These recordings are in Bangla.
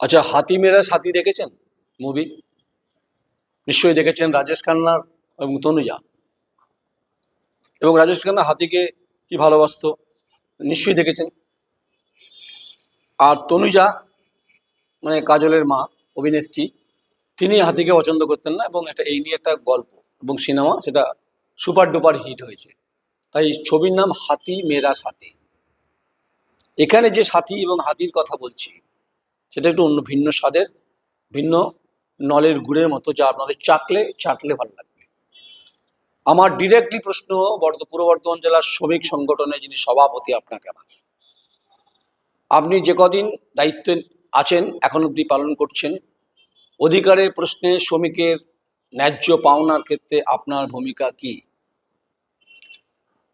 আচ্ছা হাতি মেরা সাথী দেখেছেন মুভি নিশ্চয়ই দেখেছেন রাজেশ খান্নার এবং তনুজা। এবং রাজেশ খান্না হাতিকে কি ভালোবাসতো? নিশ্চয়ই দেখেছেন। আর তনুজা মানে কাজলের মা, অভিনেত্রী, তিনি হাতিকে পছন্দ করতেন না এবং এটা, এই নিয়ে একটা গল্প এবং সিনেমা, সেটা সুপার ডুপার হিট হয়েছে। তাই ছবির নাম হাতি মেরা সাথী। এখানে যে সাথী এবং হাতির কথা বলছি সেটা একটু অন্য ভিন্ন স্বাদের, ভিন্ন নলের গুড়ের মতো যা আপনাদের চাকলে চাটলে ভালো লাগবে। আমার ডিরেক্টলি প্রশ্ন, বর্ধ, পূর্ব বর্ধমান জেলার শ্রমিক সংগঠনে যিনি সভাপতি আপনাকে আমার। আপনি যে কদিন দায়িত্বে আছেন, এখন অবধি পালন করছেন, অধিকারের প্রশ্নে শ্রমিকের ন্যায্য পাওনার ক্ষেত্রে আপনার ভূমিকা কি?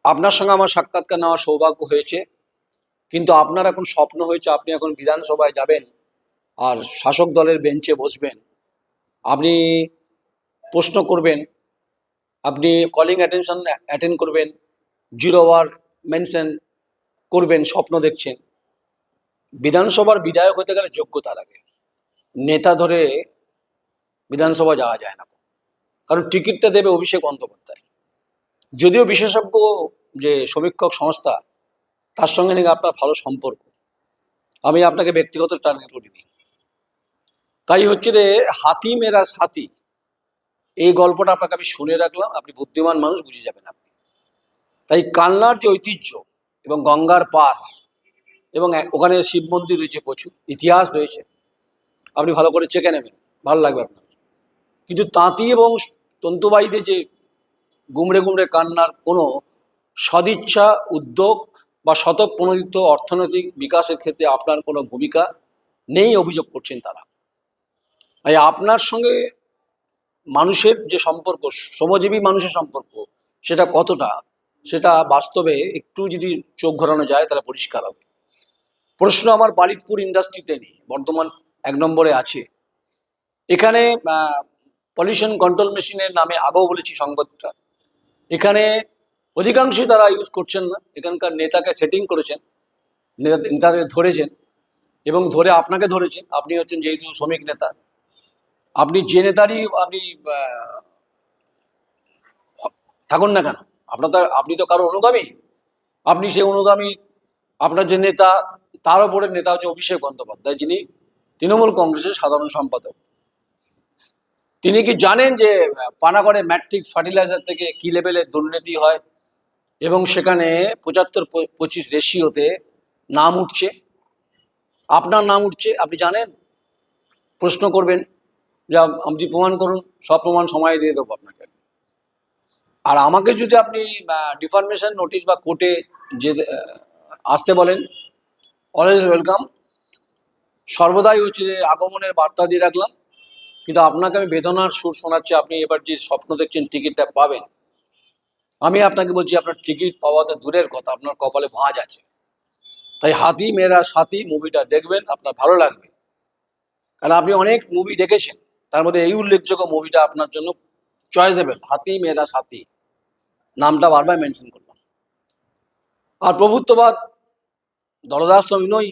আপনার সঙ্গে আমার সাক্ষাৎকার নেওয়ার সৌভাগ্য হয়েছে, কিন্তু আপনার এখন স্বপ্ন হয়েছে, আপনি এখন বিধানসভায় যাবেন আর শাসক দলের বেঞ্চে বসবেন। আপনি প্রশ্ন করবেন, আপনি কলিং অ্যাটেনশন অ্যাটেন্ড করবেন জিরো ওয়ার মেনশন করবেন, স্বপ্ন দেখছেন। বিধানসভার বিধায়ক হতে গেলে যোগ্যতা লাগে। নেতা ধরে বিধানসভা যাওয়া যায় না। কারণ টিকিটটা দেবে অভিষেক বন্দ্যোপাধ্যায়। যদিও বিশেষজ্ঞ যে সমীক্ষক সংস্থা, তার সঙ্গে নাকি আপনার ভালো সম্পর্ক। আমি আপনাকে ব্যক্তিগত টার্গেট করিনি। তাই হচ্ছে রে হাতি মেরা সাথী। এই গল্পটা আপনাকে আমি শুনে রাখলাম, আপনি বুদ্ধিমান মানুষ, বুঝে যাবেন আপনি। তাই কান্নার যে ঐতিহ্য এবং গঙ্গার পার এবং ওখানে শিব মন্দির রয়েছে প্রচুর, ইতিহাস রয়েছে, আপনি ভালো করে চেকে নেবেন, ভালো লাগবে আপনার। কিন্তু তাঁতি এবং তন্তুবাহীদের যে গুমড়ে গুমড়ে কান্নার কোনো সদিচ্ছা, উদ্যোগ বা শতপ্রণোদিত অর্থনৈতিক বিকাশের ক্ষেত্রে আপনার কোনো ভূমিকা নেই, অভিযোগ করছেন তারা। তাই আপনার সঙ্গে মানুষের যে সম্পর্ক, শ্রমজীবী মানুষের সম্পর্ক, সেটা কতটা? সেটা বাস্তবে একটু যদি চোখ ঘোরানো যায়, তাহলে পরিষ্কার হবে। প্রশ্ন আমার বালিতপুর ইন্ডাস্ট্রিতে নেই বর্তমান এক নম্বরে আছে। এখানে পলিউশন কন্ট্রোল মেশিনের নামে আগেও বলেছি সংবাদটা। এখানে অধিকাংশই তারা ইউজ করছেন না। এখানকার নেতাকে সেটিং করেছেন, নেতা- নেতাদের ধরেছেন এবং ধরে আপনাকে ধরেছেন। আপনি হচ্ছেন যেহেতু শ্রমিক নেতা। আপনি যে নেতারই আপনি থাকুন না কেন? আপনার আপনি তো কারও অনুগামী। আপনি সেই অনুগামী, আপনার যে নেতা, তার উপরের নেতা হচ্ছে অভিষেক বন্দ্যোপাধ্যায় যিনি তৃণমূল কংগ্রেসের সাধারণ সম্পাদক। তিনি কি জানেন যে পানাগড়ে ম্যাট্রিক্স ফার্টিলাইজার থেকে কি লেভেলের দুর্নীতি হয়? এবং সেখানে পঁচাত্তর পঁচিশ রেশিওতে নাম উঠছে। আপনার নাম উঠছে, আপনি জানেন? প্রশ্ন করবেন। যা আপনি প্রমাণ করুন, সব প্রমাণ সময় দিয়ে দেবো আপনাকে আর আমাকে যদি আপনি ডিফরমেশন নোটিশ বা কোর্টে যে আসতে বলেন অলওয়েজ ওয়েলকাম সর্বদাই হচ্ছে যে আগমনের বার্তা দিয়ে রাখলাম, কিন্তু আপনাকে আমি বেদনার সুর শোনাচ্ছি, আপনি এবার যে স্বপ্ন দেখছেন, টিকিটটা পাবেন। আমি আপনাকে বলছি, আপনার টিকিট পাওয়াতে দূরের কথা, আপনার কপালে ভাঁজ আছে। তাই হাতি মেয়েরা সাথী মুভিটা দেখবেন, আপনার ভালো লাগবে। কারণ আপনি অনেক মুভি দেখেছেন। তার মধ্যে এই উল্লেখযোগ্য মুভিটা আপনার জন্য চয়েসেবল হাতি মেরা সাথী। নামটা বারবার মেনশন করলাম। আর প্রভুত্ববাদ, দলদাস আমি নই।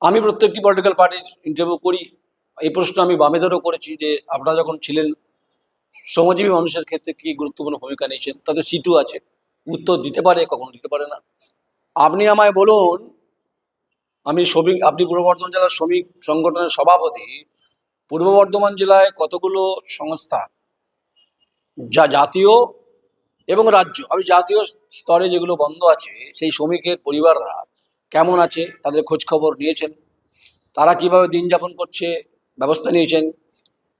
আমি প্রত্যেকটি পলিটিক্যাল পার্টির ইন্টারভিউ করি। এই প্রশ্ন আমি বামেদেরও করেছি যে, আপনারা যখন ছিলেন শ্রমজীবী মানুষের ক্ষেত্রে কি গুরুত্বপূর্ণ ভূমিকা নিয়েছেন? তাদের সিটু আছে। উত্তর দিতে পারে, কখনো দিতে পারে না। আপনি আমায় বলুন, আমি শ্রমিক, আপনি পূর্ব বর্ধমান জেলার শ্রমিক সংগঠনের সভাপতি পূর্ব বর্ধমান জেলায় কতগুলো সংস্থা? যা জাতীয় এবং রাজ্য। আমি জাতীয় স্তরে যেগুলো বন্ধ আছে, সেই শ্রমিকের পরিবাররা কেমন আছে, তাদের খোঁজ খবর নিয়েছেন। তারা কীভাবে দিন যাপন করছে, ব্যবস্থা নিয়েছেন।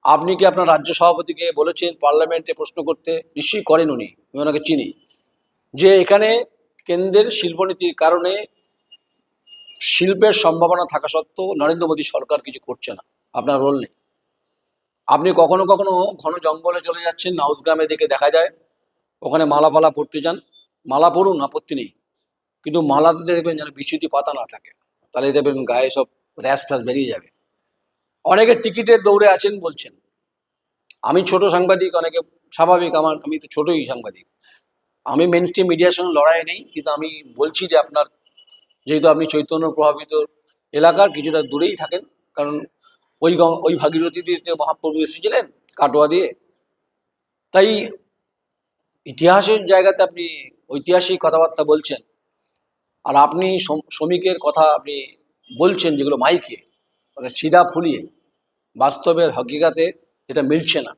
আপনি কি আপনার রাজ্য সভাপতিকে বলেছেন পার্লামেন্টে প্রশ্ন করতে? নিশ্চয়ই করেন উনি, আমি ওনাকে চিনি। যে এখানে কেন্দ্রের শিল্পনীতির কারণে শিল্পের সম্ভাবনা থাকা সত্ত্বেও নরেন্দ্র মোদী সরকার কিছু করছে না। আপনার রোল নেই। আপনি কখনো কখনো ঘন জঙ্গলে চলে যাচ্ছেন নাউস গ্রামের দিকে দেখা যায়। ওখানে মালা ফালা পড়তে যান। মালা পড়ুন আপত্তি নেই। কিন্তু মালাতে দেখবেন যেন বিচ্যুতি পাতা না থাকে। তাহলে দেখবেন গায়ে সব র্যাশ ফ্যাশ বেরিয়ে যাবে। অনেকে টিকিটের দৌড়ে আছেন বলছেন। আমি ছোট সাংবাদিক, অনেকে স্বাভাবিক, আমার, আমি তো ছোটই সাংবাদিক। আমি মেন স্ট্রিম মিডিয়ার সঙ্গে লড়াই নেই, কিন্তু আমি বলছি যে আপনার, যেহেতু আপনি চৈতন্য প্রভাবিত এলাকার, কিছুটা দূরেই থাকেন। কারণ ওই ওই ভাগীরথী দিয়ে মহাপ্রভু এসেছিলেন কাটোয়া দিয়ে, তাই ইতিহাসের জায়গাতে আপনি ঐতিহাসিক কথাবার্তা বলছেন। আর আপনি শ্রমিকের কথা আপনি বলছেন যেগুলো মাইকে মানে সিধা ফুলিয়ে, বাস্তবের হকিকাতে এটা মিলছে না।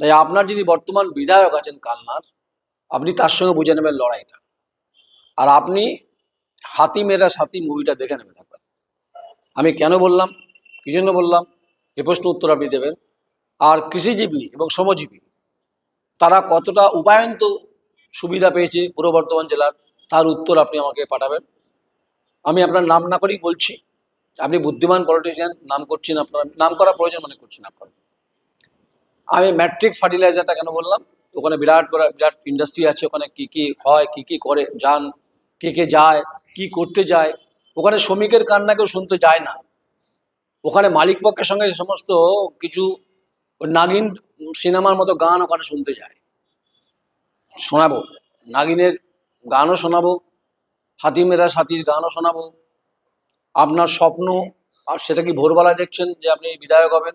তাই আপনার যিনি বর্তমান বিধায়ক আছেন কালনার, আপনি তার সঙ্গে বুঝে নেবেন লড়াইটা। আর আপনি হাতি মেরা সাথী মুভিটা দেখে নেবেন একবার। আমি কেন বললাম? কি জন্য বললাম, এ প্রশ্ন উত্তর আপনি দেবেন। আর কৃষিজীবী এবং শ্রমজীবী, তারা কতটা উপায়ন্ত সুবিধা পেয়েছে পূর্ব বর্ধমান জেলার, তার উত্তর আপনি আমাকে পাঠাবেন। আমি আপনার নাম না করেই বলছি, আপনি বুদ্ধিমান পলিটিশিয়ান নাম করছেন আপনার, নাম করা প্রয়োজন মনে করছেন আপনার। আমি ম্যাট্রিক্স ফার্টিলাইজারটা কেন বললাম? ওখানে বিরাট বিরাট ইন্ডাস্ট্রি আছে, ওখানে কি কি হয়, কি কি করে যান কে কে যায়, কি করতে যায়। ওখানে শ্রমিকের কান্না কেউ শুনতে যায় না। ওখানে মালিক পক্ষের সঙ্গে সমস্ত কিছু নাগিন সিনেমার মতো গান ওখানে শুনতে যায়। শোনাবো। নাগিনের গানও শোনাবো। হাতিমেরা সাথীর গানও শোনাবো। আপনার স্বপ্ন, আর সেটা কি ভোরবেলায় দেখছেন যে আপনি বিধায়ক হবেন?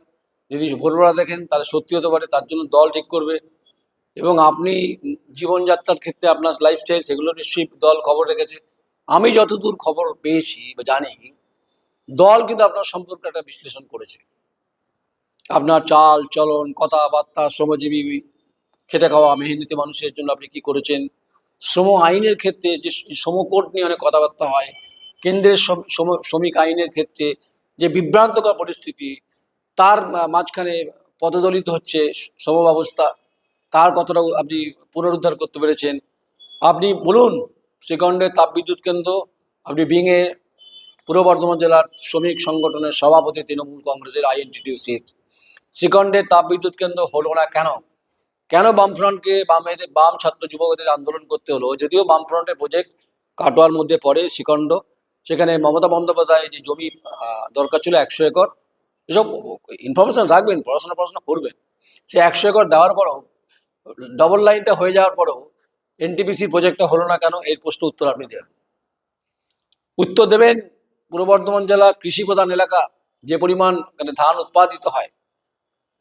যদি ভোরবেলা দেখেন, তাহলে সত্যি হতে পারে তার জন্য দল ঠিক করবে। এবং আপনি জীবনযাত্রার ক্ষেত্রে আপনার লাইফস্টাইল সেগুলো নিশ্চয়ই দল খবর রেখেছে। আমি যতদূর খবর পেয়েছি বা জানি দল কিন্তু আপনার সম্পর্কে একটা বিশ্লেষণ করেছে। আপনার চাল, চলন, কথাবার্তা, শ্রমজীবী, খেটে খাওয়া মেহনতি মানুষের জন্য আপনি কি করেছেন? শ্রম আইনের ক্ষেত্রে যে শ্রম কোড নিয়ে অনেক কথাবার্তা হয়, কেন্দ্রের শ্রম- শ্রম- শ্রমিক আইনের ক্ষেত্রে যে বিভ্রান্তকর পরিস্থিতি, তার মাঝখানে পদদলিত হচ্ছে শ্রম ব্যবস্থা, তার কতটা আপনি পুনরুদ্ধার করতে পেরেছেন। আপনি বলুন শ্রীখণ্ডের তাপবিদ্যুৎ কেন্দ্র, আপনি বিঙে পূর্ব বর্ধমান জেলার শ্রমিক সংগঠনের সভাপতি তৃণমূল কংগ্রেসের আইএনটিটিউসির শ্রীখণ্ডের তাপবিদ্যুৎ কেন্দ্র হলো না কেন? কেন বামফ্রন্টকে বামেদের বাম ছাত্র যুবকদের আন্দোলন করতে হলো? যদিও বামফ্রন্টের প্রজেক্ট কাটোয়ার মধ্যে পড়ে শ্রীখণ্ড সেখানে মমতা বন্দ্যোপাধ্যায় যে জমি দরকার ছিল একশো একর, এসব ইনফরমেশন রাখবেন, পড়াশোনা পড়াশোনা করবেন। সে একশো একর দেওয়ার পরও ডবল লাইনটা হয়ে যাওয়ার পরেও এনটিপিসি প্রজেক্টটা হলো না কেন? এর প্রশ্ন উত্তর আপনি দেবেন। উত্তর দেবেন পূর্ব বর্ধমান জেলা কৃষি প্রধান এলাকা যে পরিমাণ এখানে ধান উৎপাদিত হয়,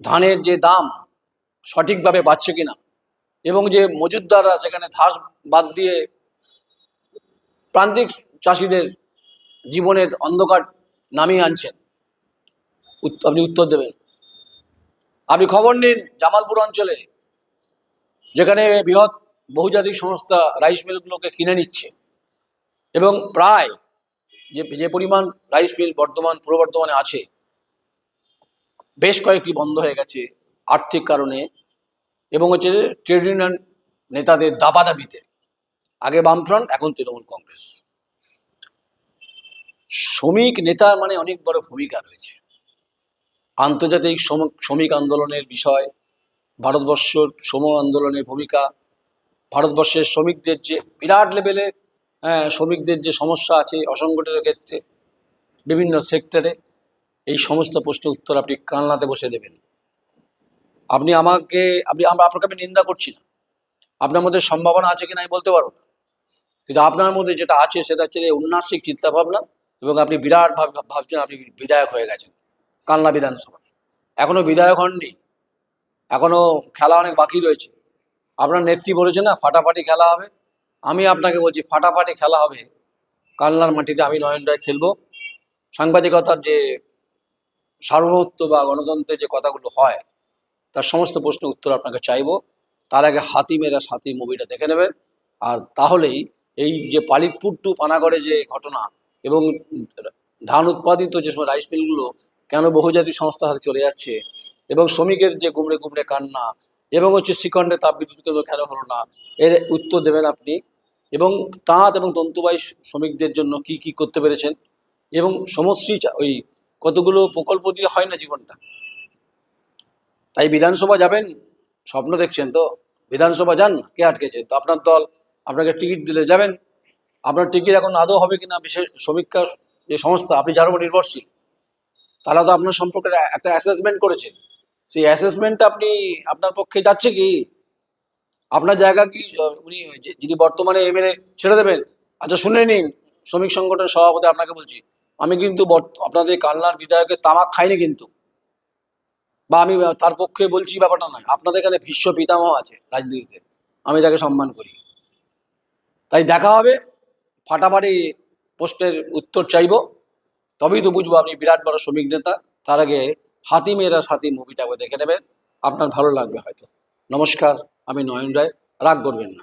ধানের যে দাম সঠিকভাবে পাচ্ছে কিনা, এবং যে মজুদদাররা সেখানে ধাস বাদ দিয়ে প্রান্তিক চাষিদের জীবনের অন্ধকার নামিয়ে আনছেন আপনি উত্তর দেবেন। আপনি খবর নিন জামালপুর অঞ্চলে, যেখানে বৃহৎ বহুজাতিক সংস্থা রাইস মিলগুলোকে কিনে নিচ্ছে, এবং প্রায় যে যে পরিমাণ রাইস মিল বর্ধমান পূর্ব বর্ধমানে আছে, বেশ কয়েকটি বন্ধ হয়ে গেছে আর্থিক কারণে এবং হচ্ছে ট্রেড ইউনিয়ন নেতাদের দাবাদাবিতে। আগে বামফ্রন্ট, এখন তৃণমূল কংগ্রেস। শ্রমিক নেতা মানে অনেক বড় ভূমিকা রয়েছে। আন্তর্জাতিক শ্রম- শ্রমিক আন্দোলনের বিষয় ভারতবর্ষ শ্রম আন্দোলনের ভূমিকা, ভারতবর্ষের শ্রমিকদের যে বিরাট লেভেলে শ্রমিকদের যে সমস্যা আছে, অসংগঠিত ক্ষেত্রে বিভিন্ন সেক্টরে এই সমস্ত প্রশ্নের উত্তর আপনি কানলাতে বসে দেবেন। আপনি আমাকে, আপনি আপনাকে আমি নিন্দা করছি না। আপনার মধ্যে সম্ভাবনা আছে কিনা আমি বলতে পারব না। কিন্তু আপনার মধ্যে যেটা আছে, সেটা হচ্ছে উন্নাসিক চিন্তাভাবনা এবং আপনি বিরাট ভাব, ভাবছেন আপনি বিধায়ক হয়ে গেছেন কালনা বিধানসভা এখনও বিধায়ক হননি। এখনও খেলা অনেক বাকি রয়েছে। আপনার নেত্রী বলেছে না, ফাটাফাটি খেলা হবে। আমি আপনাকে বলছি, ফাটাফাটি খেলা হবে। কালনার মাটিতে আমি নয়ন রায় খেলব। সাংবাদিকতার যে সার্বভৌমত্ব বা গণতন্ত্রের যে কথাগুলো হয়, তার সমস্ত প্রশ্নের উত্তর আপনাকে চাইব। তার আগে হাতি মেরা সাথী মুভিটা দেখে নেবেন। আর তাহলেই এই যে পালিতপুর টু পানাগড়ে যে ঘটনা এবং ধান উৎপাদিত যে সময় রাইস মিলগুলো কেন বহুজাতিক সংস্থার হাতে চলে যাচ্ছে এবং শ্রমিকের যে গুমড়ে গুমড়ে কান্না এবং হচ্ছে শ্রীখণ্ডে তাপ বিদ্যুৎ কেন্দ্র কেন হলো না, এর উত্তর দেবেন আপনি। এবং তাঁত এবং তন্তুবাহী শ্রমিকদের জন্য কি কি করতে পেরেছেন? এবং সমশ্রী ওই কতগুলো প্রকল্প দিয়ে হয় না জীবনটা? তাই বিধানসভা যাবেন, স্বপ্ন দেখছেন তো? বিধানসভা যান, কে আটকেছে? তো আপনার দল আপনাকে টিকিট দিলে যাবেন। আপনার টিকিট এখন আদৌ হবে কিনা বিশেষ সমীক্ষা যে সংস্থা, আপনি যার উপর নির্ভরশীল, তারা তো আপনার সম্পর্কে একটা অ্যাসেসমেন্ট করেছে। সেই অ্যাসেসমেন্টটা আপনি, আপনার পক্ষে যাচ্ছে কি? আপনার জায়গা কি? উনি যিনি বর্তমানে এমএলএ ছেড়ে দেবেন? আচ্ছা শুনে নিন। শ্রমিক সংগঠনের সভাপতি আপনাকে বলছি, আমি কিন্তু আপনাদের কালনার বিধায়কের তামাক খাইনি কিন্তু। বা আমি তার পক্ষে বলছি ব্যাপারটা নয়। আপনাদের এখানে ভীষ্ম পিতামহ আছে রাজনীতিতে। আমি তাকে সম্মান করি। তাই দেখা হবে। ফাটাফাটি প্রশ্নের উত্তর চাইব। তবেই তো বুঝব আপনি বিরাট বড় শ্রমিক নেতা। তার আগে হাতি মেয়েরা সাথী মুভিটা দেখে নেবেন। আপনার ভালো লাগবে হয়তো। নমস্কার। আমি নয়ন রায় রাগ করবেন না।